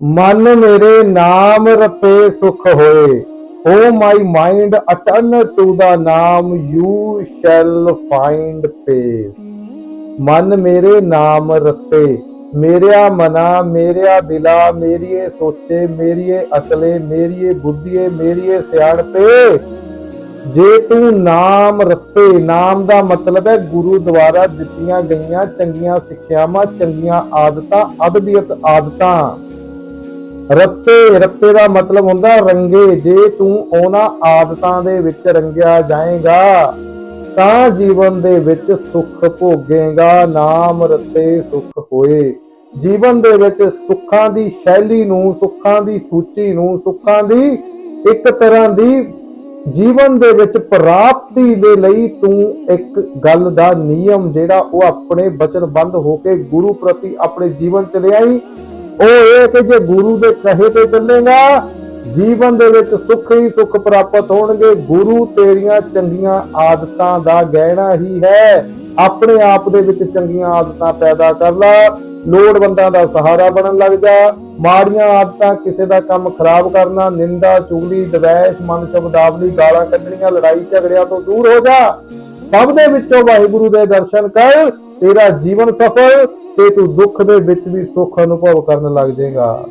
ਮਨ ਮੇਰੇ ਨਾਮ ਰਤੇ ਸੁਖ ਹੋਏ। ਓ ਮਾਈ ਮਾਈਂਡ ਅਟਰਨ ਟੂ ਦਾ ਨਾਮ, ਯੂ ਸ਼ੈਲ ਫਾਈਂਡ ਪੇਸ। ਮਨ ਮੇਰੇ ਨਾਮ ਰਤੇ, ਮੇਰਿਆ ਮਨਾ, ਮੇਰਿਆ ਦਿਲਾ, ਮੇਰੀਏ ਸੋਚੇ, ਮੇਰੀਏ ਅਕਲੇ, ਮੇਰੀਏ ਬੁੱਧੀਏ, ਮੇਰੀਏ ਸਿਆਣਪੇ। ਜੇ ਤੂੰ ਨਾਮ ਰਤੇ, ਨਾਮ ਦਾ ਮਤਲਬ ਹੈ ਗੁਰੂ ਦੁਆਰਾ ਦਿੱਤੀਆਂ ਗਈਆਂ ਚੰਗੀਆਂ ਸਿੱਖਿਆਵਾਂ, ਚੰਗੀਆਂ ਆਦਤਾਂ, ਅਦਬੀਅਤ ਆਦਤਾਂ। ਰੱਤੇ ਰੱਤੇ ਦਾ ਮਤਲਬ ਹੁੰਦਾ ਰੰਗੇ, ਜੇ ਤੂੰ ਉਹਨਾਂ ਆਦਤਾਂ ਦੇ ਵਿੱਚ ਰੰਗਿਆ ਜਾਏਗਾ, ਤਾਂ ਜੀਵਨ ਦੇ ਵਿੱਚ ਸੁੱਖ ਭੋਗੇਗਾ, ਨਾਮ ਰਤੇ ਸੁੱਖ ਹੋਏ। ਜੀਵਨ ਦੇ ਵਿੱਚ ਸੁੱਖਾਂ ਦੀ ਸ਼ੈਲੀ ਨੂੰ, ਸੁੱਖਾਂ ਦੀ ਸੂਚੀ ਨੂੰ, ਸੁੱਖਾਂ ਦੀ ਇੱਕ ਤਰ੍ਹਾਂ ਦੀ ਜੀਵਨ ਦੇ ਵਿੱਚ ਪ੍ਰਾਪਤੀ ਦੇ ਲਈ ਤੂੰ ਇੱਕ ਗੱਲ ਦਾ ਨਿਯਮ ਜਿਹੜਾ ਉਹ ਆਪਣੇ ਬਚਨਬੰਦ ਹੋ ਕੇ ਗੁਰੂ ਪ੍ਰਤੀ ਆਪਣੇ ਜੀਵਨ ਚ ਲਿਆਈ ਉਹ ਇਹ ਕਿ ਜੇ ਗੁਰੂ ਦੇ ਕਹੇ ਤੇ ਚੱਲੇਗਾ, ਜੀਵਨ ਦੇ ਵਿੱਚ ਸੁੱਖ ਹੀ ਸੁੱਖ ਪ੍ਰਾਪਤ ਹੋਣਗੇ, ਗੁਰੂ ਤੇਰੀਆਂ ਚੰਗੀਆਂ ਆਦਤਾਂ ਦਾ ਗਹਿਣਾ ਹੀ ਹੈ। ਆਪਣੇ ਆਪ ਦੇ ਵਿੱਚ ਚੰਗੀਆਂ ਆਦਤਾਂ ਪੈਦਾ ਕਰ ਲੈ, ਲੋੜਵੰਦਾਂ ਦਾ ਸਹਾਰਾ ਬਣਨ ਲੱਗ ਜਾ। ਮਾੜੀਆਂ ਆਦਤਾਂ ਕਿਸੇ ਦਾ ਕੰਮ ਖਰਾਬ ਕਰਨਾ, ਨਿੰਦਾ, ਚੁਗਲੀ ਦਵੈਸ਼ ਮਨ ਸ਼ਬਦਾਵਲੀ, ਗਾਲਾਂ ਕੱਢਣੀਆਂ, ਲੜਾਈ ਝਗੜਿਆਂ ਤੋਂ ਦੂਰ ਹੋ ਜਾ। ਸਭ ਦੇ ਵਿੱਚੋਂ ਵਾਹਿਗੁਰੂ ਦੇ ਦਰਸ਼ਨ ਕਰ, ਤੇਰਾ ਜੀਵਨ ਸਫਲ ਤੇ ਤੂੰ ਦੁੱਖ ਦੇ ਵਿੱਚ ਵੀ ਸੁੱਖ ਅਨੁਭਵ ਕਰਨ ਲੱਗ ਜਾਏਗਾ।